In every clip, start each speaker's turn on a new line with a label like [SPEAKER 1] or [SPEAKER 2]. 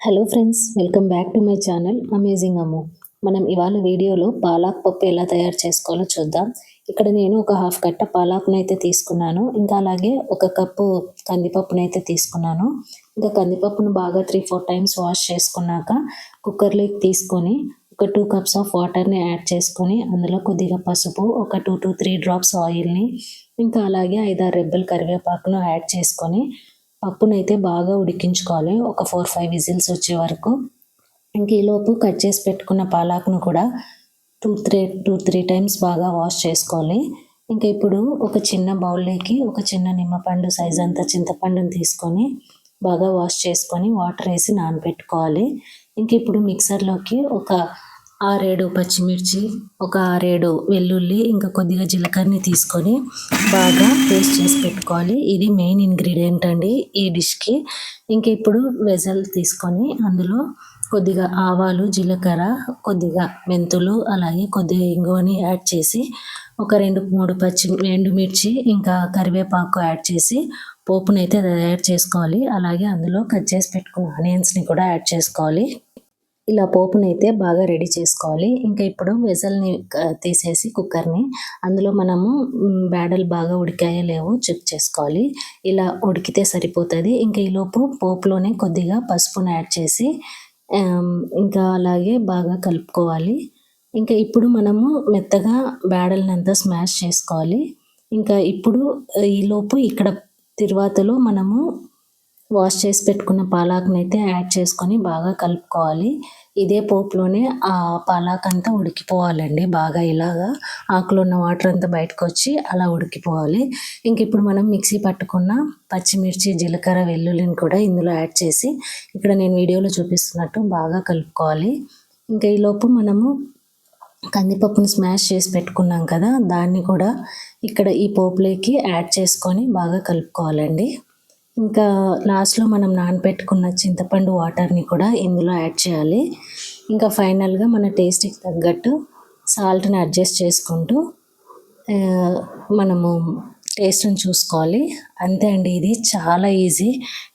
[SPEAKER 1] Hello friends welcome back to my channel amazing Ammu. మనం ఇవాళ వీడియోలో పాలాక్ పప్పు ఎలా తయారు చేసుకోవాలో చూద్దాం. ఇక్కడ నేను ఒక హాఫ్ కట్ట పాలాక్ను అయితే తీసుకున్నాను. ఇంకా అలాగే ఒక కప్పు కందిపప్పును అయితే తీసుకున్నాను. ఇంకా కందిపప్పును బాగా త్రీ ఫోర్ టైమ్స్ వాష్ చేసుకున్నాక కుక్కర్లోకి తీసుకొని ఒక టూ కప్స్ ఆఫ్ వాటర్ని యాడ్ చేసుకొని అందులో కొద్దిగా పసుపు ఒక టూ టు త్రీ డ్రాప్స్ ఆయిల్ని ఇంకా అలాగే ఐదారు రెబ్బలు కరివేపాకును యాడ్ చేసుకొని పప్పునైతే బాగా ఉడికించుకోవాలి. ఒక ఫోర్ ఫైవ్ విజిల్స్ వచ్చే వరకు. ఇంక ఈలోపు కట్ చేసి పెట్టుకున్న పాలాకును కూడా two three two three times బాగా వాష్ చేసుకోవాలి. ఇంకా ఇప్పుడు ఒక చిన్న బౌల్లోకి ఒక చిన్న నిమ్మపండు సైజ్ అంతా చింతపండుని తీసుకొని బాగా వాష్ చేసుకొని వాటర్ వేసి నానబెట్టుకోవాలి. ఇంక ఇప్పుడు మిక్సర్లోకి ఒక ఆరేడు పచ్చిమిర్చి ఒక ఆరేడు వెల్లుల్లి ఇంకా కొద్దిగా జీలకర్రని తీసుకొని బాగా పేస్ట్ చేసి పెట్టుకోవాలి. ఇది మెయిన్ ఇంగ్రీడియంట్ అండి ఈ డిష్కి. ఇంకా ఇప్పుడు వెజల్ తీసుకొని అందులో కొద్దిగా ఆవాలు జీలకర్ర కొద్దిగా మెంతులు అలాగే కొద్దిగా ఇంగువని యాడ్ చేసి ఒక రెండు మూడు పచ్చి ఎండుమిర్చి ఇంకా కరివేపాకు యాడ్ చేసి పోపునైతే తయారు చేసుకోవాలి. అలాగే అందులో కట్ చేసి పెట్టుకున్న ఆనియన్స్ని కూడా యాడ్ చేసుకోవాలి. ఇలా పోపునైతే బాగా రెడీ చేసుకోవాలి. ఇంకా ఇప్పుడు వెజల్ని తీసేసి కుక్కర్ని అందులో మనము బేడలు బాగా ఉడికాయో లేవో చెక్ చేసుకోవాలి. ఇలా ఉడికితే సరిపోతుంది. ఇంకా ఈలోపు పోపులోనే కొద్దిగా పసుపును యాడ్ చేసి ఇంకా అలాగే బాగా కలుపుకోవాలి. ఇంకా ఇప్పుడు మనము మెత్తగా బేడల్ని అంతా స్మాష్ చేసుకోవాలి. ఇంకా ఇప్పుడు ఈలోపు ఇక్కడ తిరువాతలో మనము వాష్ చేసి పెట్టుకున్న పాలాకుని అయితే యాడ్ చేసుకొని బాగా కలుపుకోవాలి. ఇదే పోపులోనే ఆ పాలాక్ అంతా ఉడికిపోవాలండి. బాగా ఇలాగా ఆకులో ఉన్న వాటర్ అంతా బయటకు వచ్చి అలా ఉడికిపోవాలి. ఇంక ఇప్పుడు మనం మిక్సీ పట్టుకున్న పచ్చిమిర్చి జీలకర్ర వెల్లుల్లిని కూడా ఇందులో యాడ్ చేసి ఇక్కడ నేను వీడియోలో చూపిస్తున్నట్టు బాగా కలుపుకోవాలి. ఇంకా ఈలోపు మనము కందిపప్పును స్మాష్ చేసి పెట్టుకున్నాం కదా దాన్ని కూడా ఇక్కడ ఈ పోపులోకి యాడ్ చేసుకొని బాగా కలుపుకోవాలండి. ఇంకా లాస్ట్లో మనం నానబెట్టుకున్న చింతపండు వాటర్ని కూడా ఇందులో యాడ్ చేయాలి. ఇంకా ఫైనల్గా మన టేస్ట్కి తగ్గట్టు సాల్ట్ని అడ్జస్ట్ చేసుకుంటూ మనము టేస్ట్ని చూసుకోవాలి. అంతే అండి ఇది చాలా ఈజీ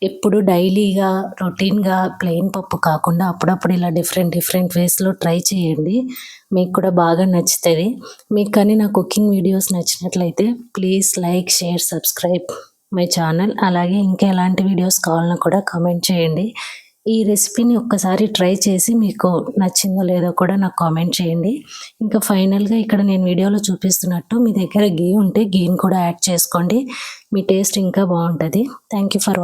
[SPEAKER 1] ఎప్పుడు డైలీగా రొటీన్గా ప్లెయిన్ పప్పు కాకుండా అప్పుడప్పుడు ఇలా డిఫరెంట్ డిఫరెంట్ వేస్లో ట్రై చేయండి. మీకు కూడా బాగా నచ్చుతుంది. మీకు కానీ నా కుకింగ్ వీడియోస్ నచ్చినట్లయితే please like share subscribe my channel. అలాగే ఇంకా ఎలాంటి వీడియోస్ కావాలన్నా కూడా కామెంట్ చేయండి. ఈ రెసిపీని ఒక్కసారి ట్రై చేసి మీకు నచ్చిందో లేదో కూడా నాకు కామెంట్ చేయండి. ఇంకా ఫైనల్గా ఇక్కడ నేను వీడియోలో చూపిస్తున్నట్టు మీ దగ్గర గీ ఉంటే గీని కూడా యాడ్ చేసుకోండి. మీ టేస్ట్ ఇంకా బాగుంటుంది. Thank you for watching